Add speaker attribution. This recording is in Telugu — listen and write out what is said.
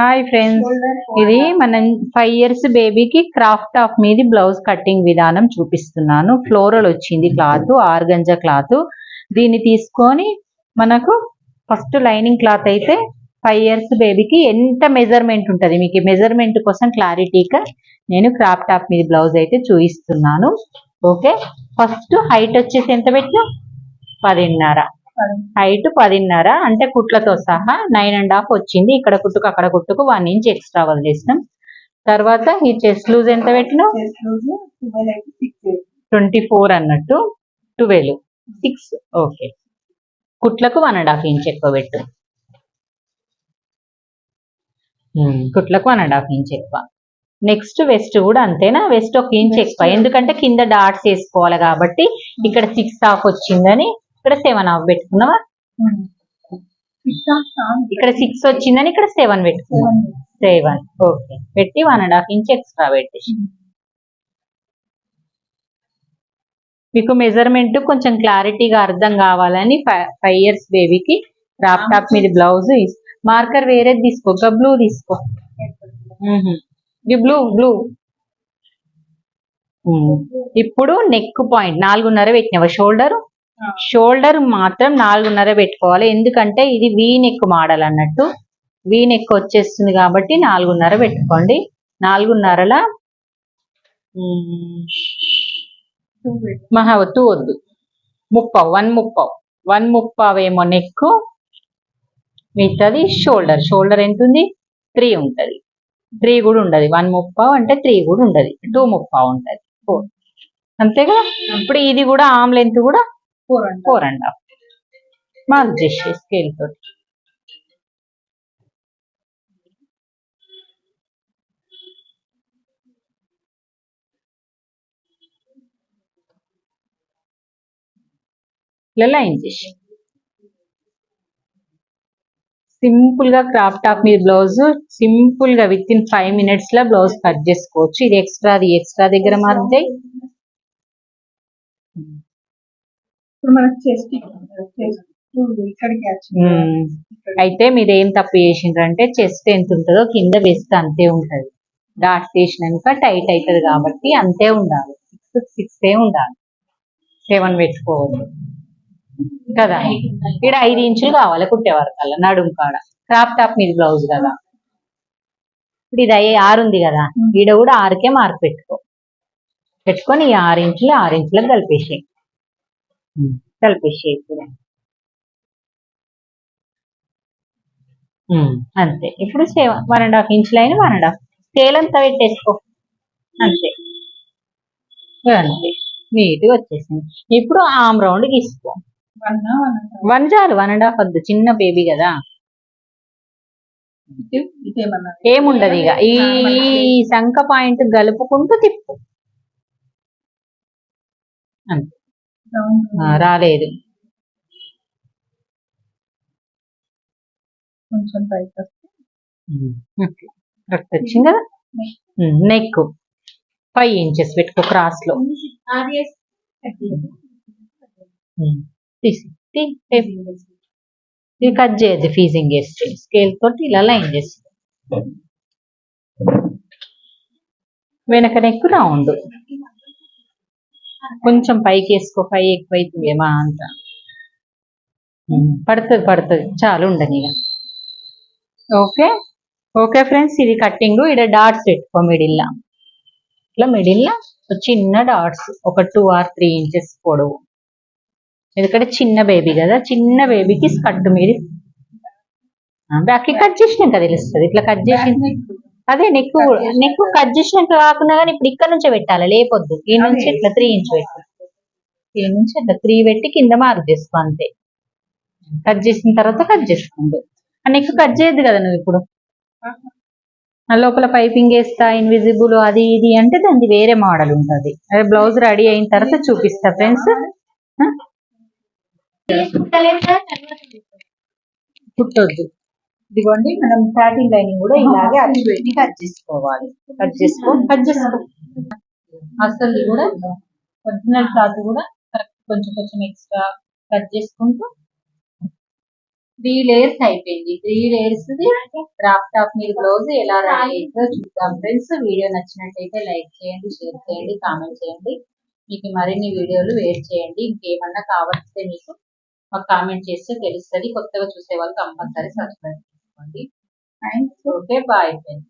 Speaker 1: హాయ్ ఫ్రెండ్స్ ఇది మనం ఫైవ్ ఇయర్స్ బేబీకి క్రాఫ్ట్ ఆఫ్ మీది బ్లౌజ్ కటింగ్ విధానం చూపిస్తున్నాను. ఫ్లోరల్ వచ్చింది క్లాత్ ఆర్గంజా క్లాత్. దీన్ని తీసుకొని మనకు ఫస్ట్ లైనింగ్ క్లాత్ అయితే ఫైవ్ ఇయర్స్ బేబీకి ఎంత మెజర్మెంట్ ఉంటుంది? మీకు మెజర్మెంట్ కోసం క్లారిటీగా నేను క్రాఫ్ట్ టాప్ మీద బ్లౌజ్ అయితే చూపిస్తున్నాను. ఓకే ఫస్ట్ హైట్ వచ్చేసి ఎంత పెట్టినా? పదిన్నర. హైట్ పదిన్నర అంటే కుట్లతో సహా నైన్ అండ్ హాఫ్ వచ్చింది. ఇక్కడ కుట్టుకు అక్కడ కుట్టుకు వన్ ఇంచ్ ఎక్స్ట్రా వదిలేసినాం. తర్వాత ఈ చెస్ట్ లూజ్ ఎంత పెట్టినాం ట్వంటీ ఫోర్ అన్నట్టు ట్వెల్వ్ సిక్స్ ఓకే కుట్లకు వన్ అండ్ హాఫ్ ఇంచ్ ఎక్కువ పెట్టు. ఉమ్, కుట్లకు వన్ అండ్ హాఫ్ ఇంచ్ ఎక్కువ. నెక్స్ట్ వెస్ట్ కూడా అంతేనా? వెస్ట్ ఒక ఇంచ్ ఎక్కువ. ఎందుకంటే కింద డాట్స్ వేసుకోవాలి కాబట్టి ఇక్కడ సిక్స్ హాఫ్ వచ్చిందని ఇక్కడ సెవెన్ హాఫ్ పెట్టుకున్నావా? ఇక్కడ సిక్స్ వచ్చిందని ఇక్కడ సెవెన్ పెట్టుకున్నాం సెవెన్ ఓకే పెట్టి one and half inch extra పెట్టేసి. మీకు మెజర్మెంట్ కొంచెం క్లారిటీగా అర్థం కావాలని ఫైవ్ ఇయర్స్ బేబీకి క్రాప్ టాప్ మీద బ్లౌజ్ మార్కర్ వేరేది తీసుకో ఒక బ్లూ తీసుకో. బ్లూ బ్లూ ఇప్పుడు నెక్ పాయింట్ నాలుగున్నర పెట్టినావా? షోల్డర్ షోల్డర్ మాత్రం నాలుగున్నర పెట్టుకోవాలి. ఎందుకంటే ఇది వీ నెక్ మోడల్ అన్నట్టు. వీ నెక్ వచ్చేస్తుంది కాబట్టి నాలుగున్నర పెట్టుకోండి. నాలుగున్నరల మహావత్తు వద్దు వద్దు. ముప్పావు వన్ ముప్పావు. వన్ ముప్పావేమో నెక్ మిగతాది షోల్డర్ షోల్డర్ ఎంత ఉంది త్రీ ఉంటుంది. త్రీ కూడా ఉండదు. వన్ ముప్పావు అంటే త్రీ కూడా ఉండదు. టూ ముప్పావు ఉంటుంది. ఫోర్ అంతేగా ఇప్పుడు ఇది కూడా ఆమ్ లెంత్ కూడా ఫోర్ అండ్ హాఫ్ మార్క్ చేసి స్కేల్ తోటి ఇలా లైన్ చేసి సింపుల్గా క్రాఫ్ట్ టాప్ మీద బ్లౌజ్ సింపుల్గా విత్ ఇన్ ఫైవ్ మినిట్స్లో బ్లౌజ్ కట్ చేసుకోవచ్చు. ఇది ఎక్స్ట్రా అది ఎక్స్ట్రా దగ్గర మారుతాయి.
Speaker 2: ఇప్పుడు మనకు చెస్ట్ ఇక్కడికి.
Speaker 1: అయితే మీరు ఏం తప్పు చేసిండ్రంటే చెస్ట్ ఎంత ఉంటుందో కింద వెస్ట్ అంతే ఉంటది. డాట్స్ వేసినాక టైట్ అవుతుంది కాబట్టి అంతే ఉండాలి. సిక్స్ సిక్స్ ఏ ఉండాలి. సెవెన్ పెట్టుకోవద్దు. కదా? ఇక్కడ ఐదు ఇంచులు కావాలి కుట్టే వరకల్లా నడుము కాడ. క్రాప్ టాప్ మీద బ్లౌజ్ కదా? ఇప్పుడు ఇది అయ్యే ఆరు ఉంది కదా? ఈడ కూడా ఆరుకే మార్క్ పెట్టుకో. పెట్టుకొని ఈ ఆరు ఇంచులు ఆరు ఇంచులకు కలిపేసి కలిపేసి ఇప్పుడు ఉమ్, అంతే. ఇప్పుడు seven one and half inch line one and half scale అంతా పెట్టేసుకో. అంతే. అంతే. నీట్గా వచ్చేసింది. ఇప్పుడు ఆమ్ రౌండ్ గీసుకో
Speaker 2: వన్
Speaker 1: చాలు వన్ అండ్ హాఫ్ వద్దు. చిన్న బేబీ కదా. ఏముండదు ఇక. ఈ సంఖ పాయింట్ గలుపుకుంటూ తిప్పు. అంతే. రాలేదు.
Speaker 2: కొంచెం పైకి వస్తే
Speaker 1: కరెక్ట్ వచ్చింది కదా నెక్ ఫైవ్ ఇంచెస్ పెట్టుకో క్రాస్లో. ఇది కట్ చేయొద్దు ఫీజింగ్ చేస్తే స్కేల్ తోటి ఇలా లైన్ చేసి వెనక నెక్ రౌండ్ కొంచెం పైకి వేసుకో పై ఎక్కువ అంత. పడుతుంది పడుతుంది. చాలు ఉండని ఓకే? ఓకే ఫ్రెండ్స్ ఇది కట్టింగ్. ఇక్కడ డాట్స్ పెట్టుకో మిడిల్లా. ఇట్లా మిడిల్లా చిన్న డాట్స్ ఒక టూ ఆర్ త్రీ ఇంచెస్ పొడవు. ఎందుకంటే చిన్న బేబీ కదా చిన్న బేబీకి స్కర్ట్ మీది. బ్యాక్కి కట్ చేసినాక తెలుస్తుంది. ఇట్లా కట్ చేసి అదే నెక్ నెక్ కట్ చేసినాక కాకుండా కానీ ఇప్పుడు ఇక్కడ నుంచే పెట్టాలి లేపొద్దు. ఈ నుంచి ఇట్లా త్రీ ఇంచ్ పెట్టు ఈ నుంచి ఇట్లా త్రీ పెట్టి కింద మార్క్ చేసుకో అంతే. కట్ చేసిన తర్వాత కట్ చేసుకోండు. ఆ నెక్ కట్ చేయొద్దు కదా నువ్వు ఇప్పుడు? ఆ లోపల పైపింగ్ వేస్తా ఇన్విజిబుల్ అది ఇది అంటే దానికి వేరే మోడల్ ఉంటది. అదే బ్లౌజ్ రెడీ అయిన తర్వాత చూపిస్తా ఫ్రెండ్స్ కుట్టొద్దు ఇదిగోండి మనం సాటిన్ లైనింగ్ కూడా ఇలాగే అచ్చు పెట్టి కట్ చేసుకోవాలి. కట్ చేసుకో కట్ చేసుకో. అసలు కూడా ఒరిజినల్ క్లాత్ కూడా కరెక్ట్ కొంచెం కొంచెం ఎక్స్ట్రా కట్ చేసుకుంటూ త్రీ లేయర్స్ అయిపోయింది. త్రీ లేయర్స్ క్రాఫ్ట్ టాప్ మీద బ్లౌజ్ ఎలా రెడీ అయిందో చూద్దాం. ఫ్రెండ్స్ వీడియో నచ్చినట్టయితే లైక్ చేయండి షేర్ చేయండి కామెంట్ చేయండి. మీకు మరిన్ని వీడియోలు వెయిట్ చేయండి. ఇంకేమన్నా కావాల్స్తే మీకు మాకు కామెంట్ చేస్తే తెలుస్తుంది. కొత్తగా చూసే వాళ్ళు కంపల్సరీ సబ్స్క్రైబ్ చేసుకోండి
Speaker 2: థ్యాంక్స్
Speaker 1: ఓకే బాయ్ ఫ్రెండ్స్